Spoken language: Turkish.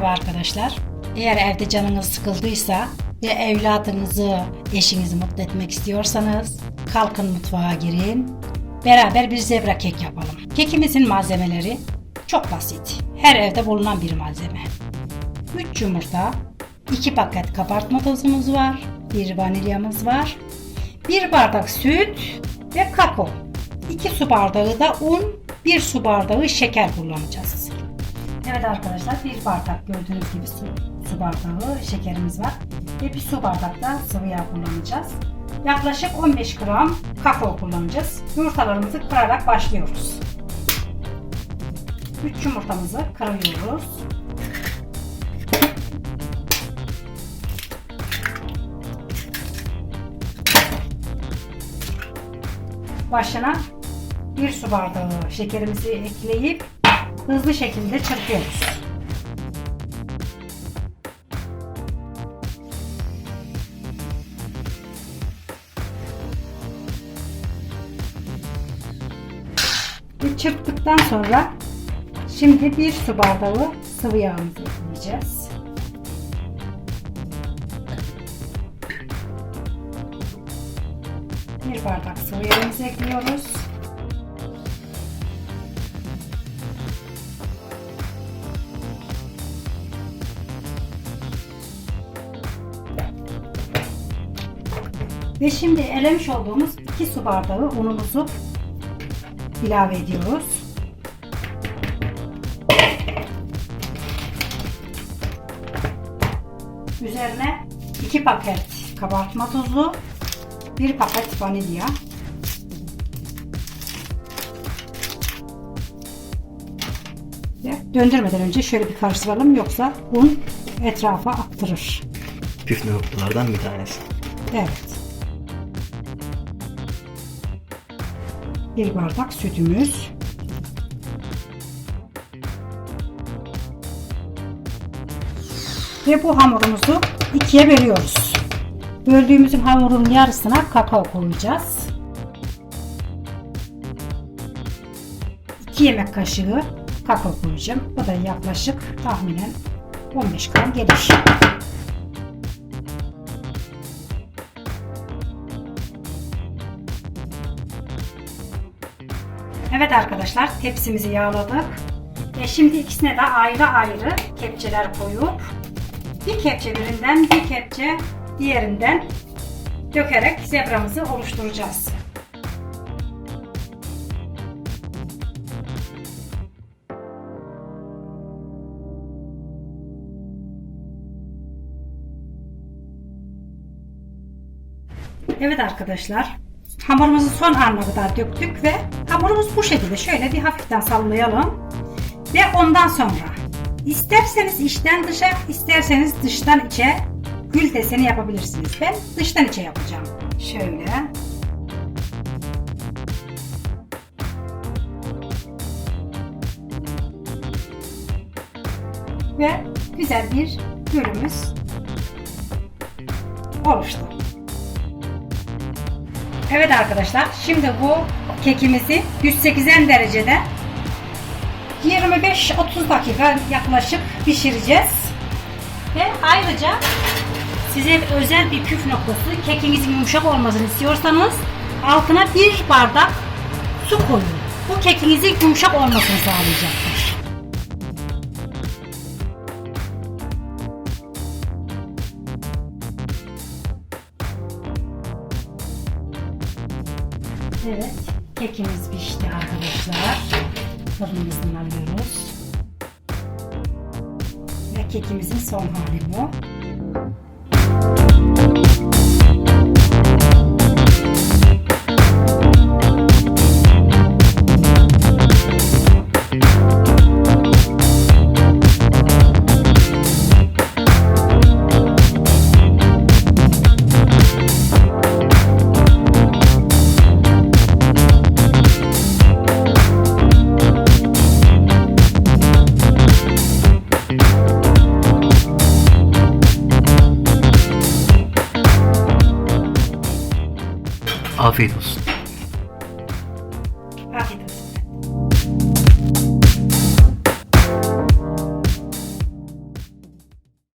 Merhaba arkadaşlar. Eğer evde canınız sıkıldıysa ve evladınızı, eşinizi mutlu etmek istiyorsanız kalkın mutfağa girin. Beraber bir zebra kek yapalım. Kekimizin malzemeleri çok basit. Her evde bulunan bir malzeme. 3 yumurta, 2 paket kabartma tozumuz var, 1 vanilyamız var, 1 bardak süt ve kakao. 2 su bardağı da un, 1 su bardağı şeker kullanacağız. Evet arkadaşlar bir bardak gördüğünüz gibi su, su bardağı şekerimiz var. Ve bir su bardak da sıvı yağ kullanacağız. Yaklaşık 15 gram kakao kullanacağız. Yumurtalarımızı kırarak başlıyoruz. 3 yumurtamızı kırıyoruz. Başına bir su bardağı şekerimizi ekleyip hızlı şekilde çırpıyoruz. Ve çırptıktan sonra şimdi bir su bardağı sıvı yağımızı ekleyeceğiz. Bir bardak sıvı yağımızı ekliyoruz. Ve şimdi elemiş olduğumuz 2 su bardağı unumuzu ilave ediyoruz. Üzerine 2 paket kabartma tozu, 1 paket vanilya. Ve döndürmeden önce şöyle bir karıştıralım yoksa un etrafa attırır. Püf noktalardan bir tanesi. Evet. Bir bardak sütümüz. Ve bu hamurumuzu ikiye bölüyoruz. Böldüğümüzün hamurun yarısına kakao koyacağız. 2 yemek kaşığı kakao koyacağım. Bu da yaklaşık tahminen 15 gram gelir. Evet arkadaşlar tepsimizi yağladık. Ve şimdi ikisine de ayrı ayrı kepçeler koyup bir kepçe birinden bir kepçe diğerinden dökerek zebramızı oluşturacağız. Evet arkadaşlar hamurumuzu son anına kadar döktük ve hamurumuz bu şekilde şöyle bir hafiften sallayalım ve ondan sonra isterseniz içten dışa isterseniz dıştan içe gül deseni yapabilirsiniz. Ben dıştan içe yapacağım. Şöyle. Ve güzel bir gülümüz oluştu. Evet arkadaşlar şimdi bu kekimizi 180 derecede 25-30 dakika yaklaşık pişireceğiz. Ve ayrıca size özel bir püf noktası kekinizin yumuşak olmasını istiyorsanız altına bir bardak su koyun. Bu kekinizin yumuşak olmasını sağlayacaktır. Evet, kekimiz pişti arkadaşlar. Fırınımızdan alıyoruz. Ve kekimizin son hali bu. Afiyet olsun.